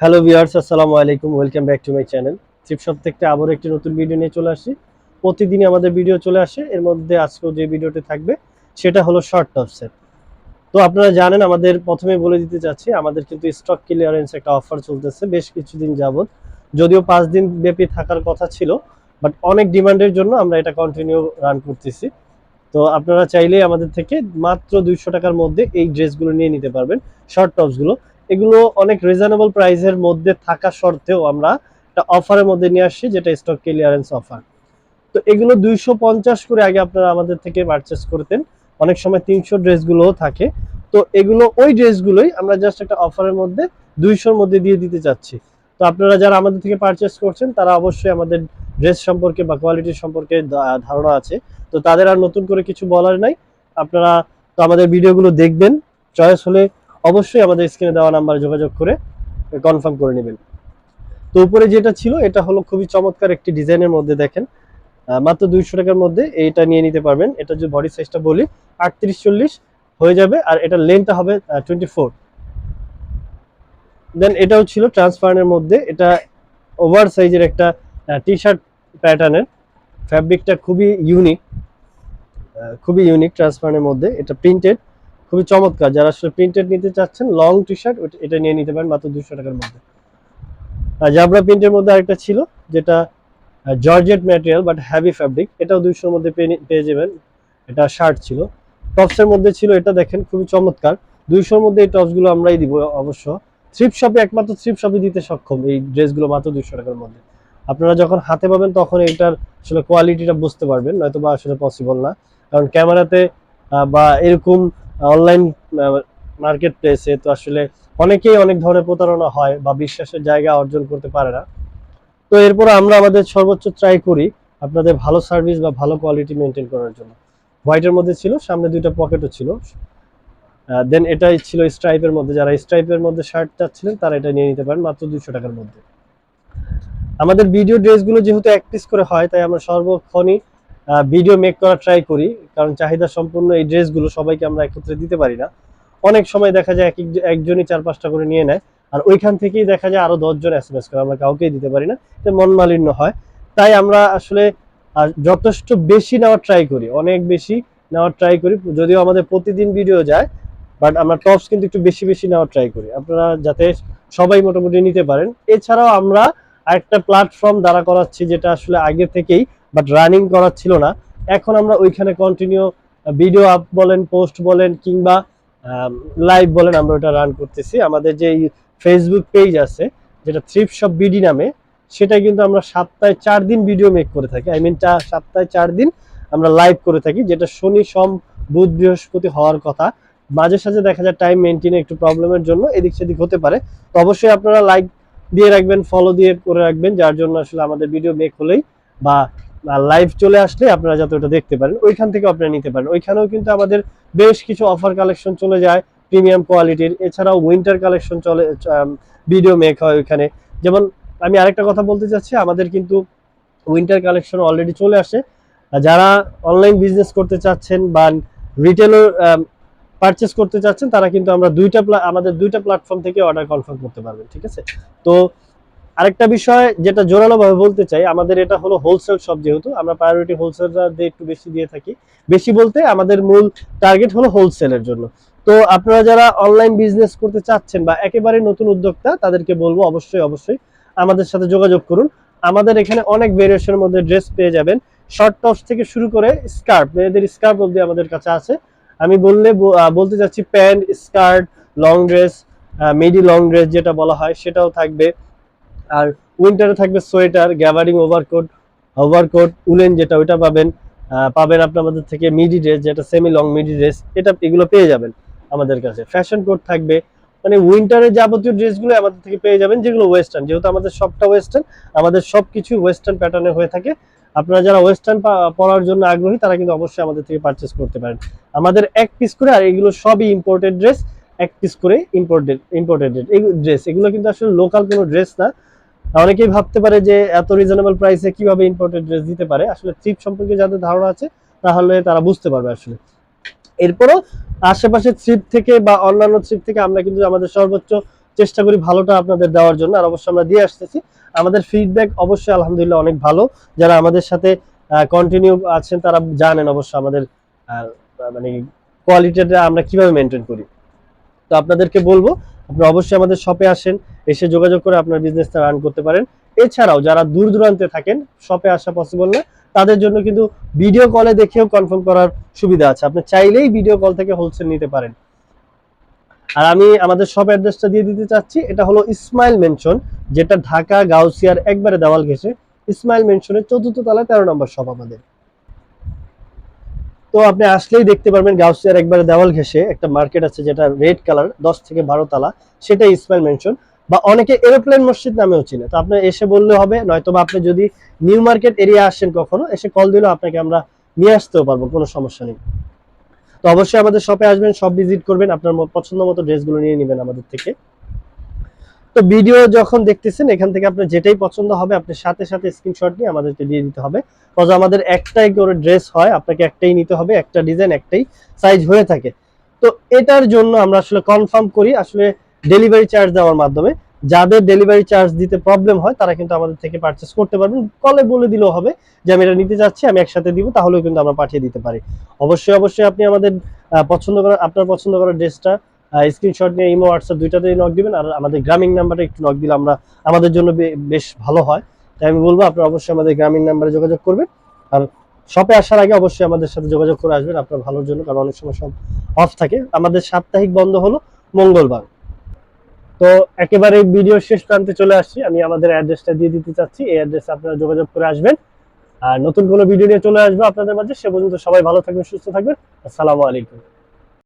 Hello viewers আসসালামু আলাইকুম welcome back to my channel cheap shop থেকে আবার একটি নতুন ভিডিও নিয়ে চলে আসি। প্রতিদিনই আমাদের ভিডিও চলে আসে। এর মধ্যে আজকেও যে ভিডিওটি থাকবে, সেটা হলো শর্ট টপসের তো আপনারা জানেন, আমাদের প্রথমে বলে দিতে চাচ্ছি, আমাদের কিন্তু স্টক ক্লিয়ারেন্স একটা অফার চলতেছে বেশ কিছুদিন যাবত যদিও পাঁচ দিন ব্যাপী থাকার কথা ছিল বাট অনেক ডিমান্ডের জন্য আমরা এটা কন্টিনিউ রান করতেছি। তো আপনারা চাইলেই আমাদের থেকে মাত্র দুইশো টাকার মধ্যে এই ড্রেসগুলো নিয়ে নিতে পারবেন শর্ট টপসগুলো এগুলো অনেক রিজনেবল প্রাইসের মধ্যে থাকা সত্ত্বেও আমরা একটা অফারের মধ্যে নিয়ে আসছি, যেটা স্টক ক্লিয়ারেন্স অফার তো এগুলো দুইশো পঞ্চাশ করে আগে আপনারা আমাদের থেকে পারচেস করতেন অনেক সময় তিনশো ড্রেসগুলোও থাকে। তো এগুলো ওই ড্রেসগুলোই আমরা জাস্ট একটা অফারের মধ্যে দুইশোর মধ্যে দিয়ে দিতে চাচ্ছি। তো আপনারা যারা আমাদের থেকে পারচেস করছেন, তারা অবশ্যই আমাদের ড্রেস সম্পর্কে বা কোয়ালিটি সম্পর্কে ধারণা আছে। তো তাদের আর নতুন করে কিছু বলার নাই। আপনারা তো আমাদের ভিডিওগুলো দেখবেন। চয়েস হলে অবশ্যই আমাদের স্ক্রিনে দেওয়া নাম্বারে যোগাযোগ করে কনফার্ম করে নেবেন। তো উপরে যেটা ছিল, এটা হলো খুবই চমৎকার একটি ডিজাইনের মধ্যে দেখেন। মাত্র দুইশো টাকার মধ্যে এইটা নিয়ে নিতে পারবেন। এটা যদি বডি সাইজটা বলি, আটত্রিশ চল্লিশ হয়ে যাবে আর এটা লেন্থটা হবে টোয়েন্টি ফোর দেন এটাও ছিল ট্রান্সপারেন্টের মধ্যে। এটা ওভার সাইজের একটা টি শার্ট প্যাটার্নের ফ্যাব্রিকটা খুবই ইউনিক খুবই ইউনিক ট্রান্সপারেন্টের মধ্যে। এটা প্রিন্টেড খুবই চমৎকার। যারা আসলে প্রিন্টেড নিতে চাচ্ছেন লং টি শার্ট এটা নিয়ে নিতে পারেন মাত্র দুশো টাকার মধ্যে। আর জাবরা প্রিন্টের মধ্যে আরেকটা ছিল, যেটা georgette material but heavy fabric এটাও দুইশোর মধ্যে পেয়ে- যাবেন। এটা শার্ট ছিল। টপসের মধ্যে ছিল, এটা দেখেন, খুবই চমৎকার। দুইশোর মধ্যে এই টপসগুলো আমরাই দিব অবশ্য। থ্রিপ শপে একমাত্র থ্রিপ শপে দিতে সক্ষম এই ড্রেসগুলো মাত্র দুইশো টাকার মধ্যে। আপনারা যখন হাতে পাবেন, তখন এটার আসলে কোয়ালিটিটা বুঝতে পারবেন নয়তো বা আসলে পসিবল না। কারণ ক্যামেরাতে বা এরকম অনলাইন মার্কেট প্লেসে তো আসলে অনেকেই অনেক ধরনের প্রতারণা হয় বা বিশ্বাসের জায়গা অর্জন করতে পারে না। তো এরপর আমরা আমাদের সর্বোচ্চ ট্রাই করি আপনাদের ভালো সার্ভিস বা ভালো কোয়ালিটি মেনটেন করার জন্য। হোয়াইটের মধ্যে ছিল, সামনে দুইটা পকেটও ছিল। দেন এটাই ছিল স্ট্রাইপের মধ্যে। যারা স্ট্রাইপের মধ্যে শার্ট চাচ্ছিলেন, তারা এটা নিয়ে নিতে পারেন মাত্র দুশো টাকার মধ্যে। আমাদের ভিডিও ড্রেসগুলো যেহেতু এক পিস করে হয়, তাই আমরা সর্বক্ষণই ভিডিও মেক করা ট্রাই করি, কারণ চাহিদা সম্পূর্ণ এই ড্রেসগুলো সবাইকে আমরা একত্রে দিতে পারি না। অনেক সময় দেখা যায় এক এক- একজনই চার পাঁচটা করে নিয়ে নেয়, আর ওইখান থেকেই দেখা যায় আরও দশজন এস এম এস করে, আমরা কাউকেই দিতে পারি না, এতে মন মালিন্য হয়। তাই আমরা আসলে যথেষ্ট বেশি নেওয়ার ট্রাই করি, অনেক বেশি নেওয়ার ট্রাই করি, যদিও আমাদের প্রতিদিন ভিডিও যায় বাট আমরা টপস কিন্তু একটু বেশি বেশি নেওয়ার ট্রাই করি। আপনারা যাতে সবাই মোটামুটি নিতে পারেন। এছাড়াও আমরা আরেকটা প্ল্যাটফর্ম দ্বারা করাচ্ছি, যেটা আসলে আগে থেকেই বাট রানিং করা ছিল না। এখন আমরা ওইখানে কন্টিনিউ ভিডিও আপ বলেন পোস্ট বলেন, কিংবা লাইভ বলেন, আমরা ওটা রান করতেছি। আমাদের যে ফেসবুক পেজ আছে, যেটা থ্রিপ শপ বিডি নামে সেটা কিন্তু আমরা সপ্তাহে চার দিন ভিডিও মেক করে থাকি। আই মিন সপ্তাহে চার দিন আমরা লাইভ করে থাকি, যেটা শনি, সম, বুধ, বৃহস্পতি হওয়ার কথা। মাঝে সাঝে দেখা যায় টাইম মেনটেনে একটু প্রবলেমের জন্য, এদিক সেদিক হতে পারে। তো অবশ্যই আপনারা লাইক দিয়ে রাখবেন ফলো দিয়ে করে রাখবেন, যার জন্য আসলে আমাদের ভিডিও মেক হলেই বা লাইভ চলে আসলে আপনারা যাতে ওটা দেখতে পারেন, ওইখান থেকে আপনারা নিতে পারেন। ওইখানেও কিন্তু আমাদের বেশ কিছু অফার কালেকশন চলে যায় প্রিমিয়াম কোয়ালিটির এছাড়াও উইন্টার কালেকশন চলে ভিডিও মেক হয় ওইখানে। যেমন আমি আরেকটা কথা বলতে চাচ্ছি, আমাদের কিন্তু উইন্টার কালেকশন অলরেডি চলে আসে। যারা অনলাইন বিজনেস করতে চাচ্ছেন বা রিটেলও পারচেস করতে চাচ্ছেন, তারা কিন্তু আমরা দুইটা আমাদের দুইটা প্ল্যাটফর্ম থেকে অর্ডার কনফার্ম করতে পারবেন, ঠিক আছে? তো আরেকটা বিষয় যেটা জোরালোভাবে বলতে চাই, আমাদের এটা হলো হোলসেল শপ যেহেতু, আমরা প্রায়োরিটি হোলসেলারদের একটু বেশি দিয়ে থাকি। বেশি বলতে আমাদের মূল টার্গেট হলো হোলসেলের জন্য। তো আপনারা যারা অনলাইন বিজনেস করতে চাচ্ছেন বা একেবারে নতুন উদ্যোক্তা, তাদেরকে বলব অবশ্যই অবশ্যই আমাদের সাথে যোগাযোগ করুন। আমাদের এখানে অনেক ভেরিয়েশনের মধ্যে ড্রেস পেয়ে যাবেন। শর্ট টপস থেকে শুরু করে স্কার্ট মেয়েদের স্কার্ট অবধি আমাদের কাছে আছে। আমি বললে বলতে চাচ্ছি pant skirt long dress midi long dress যেটা বলা হয়, সেটাও থাকবে। আর উইন্টারে থাকবে সোয়েটার গ্যাবারিং ওভারকোট ওভারকোট উলেন যেটা, ওইটা পাবেন। পাবেন আপনি আমাদের থেকে মিডি ড্রেস যেটা সেমি লং মিডি ড্রেস এটা এগুলো পেয়ে যাবেন আমাদের কাছে। ফ্যাশন কোট থাকবে। মানে উইন্টারের যাবতীয় ড্রেসগুলো আমাদের থেকে পেয়ে যাবেন, যেগুলো ওয়েস্টার্ন যেহেতু আমাদের সবটা ওয়েস্টার্ন আমাদের সব কিছু ওয়েস্টার্ন প্যাটার্নে হয়ে থাকে। আপনারা যারা ওয়েস্টার্ন পরার জন্য আগ্রহী, তারা কিন্তু অবশ্যই আমাদের থেকে পারচেস করতে পারেন। আমাদের এক পিস করে, আর এগুলো সবই ইম্পোর্টেড ড্রেস এক পিস করে ইম্পোর্টেড ইম্পোর্টেড ড্রেস এগুলো কিন্তু আসলে লোকাল কোনো ড্রেস না। অনেকেই ভাবতে পারে যে এত রিজনেবল প্রাইসে কীভাবে ইম্পোর্টেড ড্রেস দিতে পারে। আসলে থ্রিপ সম্পর্কে যাদের ধারণা আছে, তাহলে তারা বুঝতে পারবে আসলে। এরপরও আশেপাশে থ্রিপ থেকে বা অন্যান্য থ্রিপ থেকে আমরা কিন্তু আমাদের সর্বোচ্চ চেষ্টা করি ভালোটা আপনাদের দেওয়ার জন্য। আর অবশ্যই আমরা দিয়ে আসতেছি। আমাদের ফিডব্যাক অবশ্যই আলহামদুলিল্লাহ অনেক ভালো। যারা আমাদের সাথে কন্টিনিউ আছেন, তারা জানেন অবশ্য আমাদের মানে কোয়ালিটিটা আমরা কীভাবে মেনটেন করি। তো আপনাদেরকে বলব আপনারা অবশ্যই আমাদের শপে আসেন। এসে যোগাযোগ করে আপনার বিজনেসটা রান করতে পারেন। এছাড়াও যারা দূর দূরান্তে থাকেন শপে আসা পসিবল না, তাদের জন্য কিন্তু ভিডিও কলে দেখেও কনফার্ম করার সুবিধা আছে। আপনি চাইলেই ভিডিও কল থেকে হোলসেল নিতে পারেন। আর আমি আমাদের শপ অ্যাড্রেসটা দিয়ে দিতে চাচ্ছি, এটা হলো ইসমাইল মেনশন যেটা ঢাকা, গাউসিয়ার, একবারে দেওয়াল ঘেসে ইসমাইল মেনশনের চতুর্থ তলায় তেরো নম্বর শপ আমাদের। তো আপনি আসলেই দেখতে পারবেন গাউসিয়ার একবারে দেওয়াল ঘেসে একটা মার্কেট আছে যেটা রেড কালার দশ থেকে বারো তালা, সেটাই ইসমাইল মেনশন বা অনেকে এরোপ্লেন মসজিদ নামেও চিনে। তো আপনার এসে বললে হবে নয়তো বা আপনি যদি নিউ মার্কেট এরিয়া আসেন কখনো, এসে কল দিলেও আপনাকে আমরা নিয়ে আসতেও পারব, কোনো সমস্যা নেই। তো অবশ্যই আমাদের শপে আসবেন সব ভিজিট করবেন, আপনার পছন্দ মতো ড্রেসগুলো নিয়ে নেবেন আমাদের থেকে। তো ভিডিও যখন দেখতেছেন, এখান থেকে আপনার যেটাই পছন্দ হবে, আপনি সাথে সাথে স্ক্রিনশট নিয়ে আমাদেরকে দিয়ে দিতে হবে। কজ আমাদের একটাই করে ড্রেস হয়, আপনাকে একটাই নিতে হবে, একটা ডিজাইন একটাই সাইজ হয়ে থাকে। তো এটার জন্য আমরা আসলে কনফার্ম করি, আসলে ডেলিভারি চার্জ দেওয়ার মাধ্যমে। যাদের ডেলিভারি চার্জ দিতে প্রবলেম হয়, তারা কিন্তু আমাদের থেকে পারচেস করতে পারবেন। কলে বলে দিলেও হবে যে, আমি এটা নিতে চাচ্ছি আমি একসাথে দিব, তাহলেও কিন্তু আমরা পাঠিয়ে দিতে পারি। অবশ্যই অবশ্যই আপনি আমাদের পছন্দ করা, আপনার পছন্দ করা ড্রেসটা স্ক্রিনশট নিয়ে ইমো হোয়াটসঅ্যাপ দুইটাতেই নক দিবেন। আর আমাদের গ্রামীণ নাম্বারে একটু নক দিলে আমরা আমাদের জন্য বেশ ভালো হয়। তাই আমি বলব, আপনারা অবশ্যই আমাদের গ্রামীণ নাম্বারে যোগাযোগ করবেন। আর শপে আসার আগে অবশ্যই আমাদের সাথে যোগাযোগ করে আসবেন আপনার ভালোর জন্য, কারণ অনেক সময় সব অফ থাকে। আমাদের সাপ্তাহিক বন্ধ হলো মঙ্গলবার। তো একেবারে ভিডিও শেষ প্রান্তে চলে আসছি। আমি আমাদের অ্যাড্রেসটা দিয়ে দিতে চাচ্ছি। এই অ্যাড্রেসে আপনারা যোগাযোগ করে আসবেন। আর নতুন কোনো ভিডিও নিয়ে চলে আসব আপনাদের মাঝে। সে পর্যন্ত সবাই ভালো থাকবেন, সুস্থ থাকবেন। আসসালামু আলাইকুম।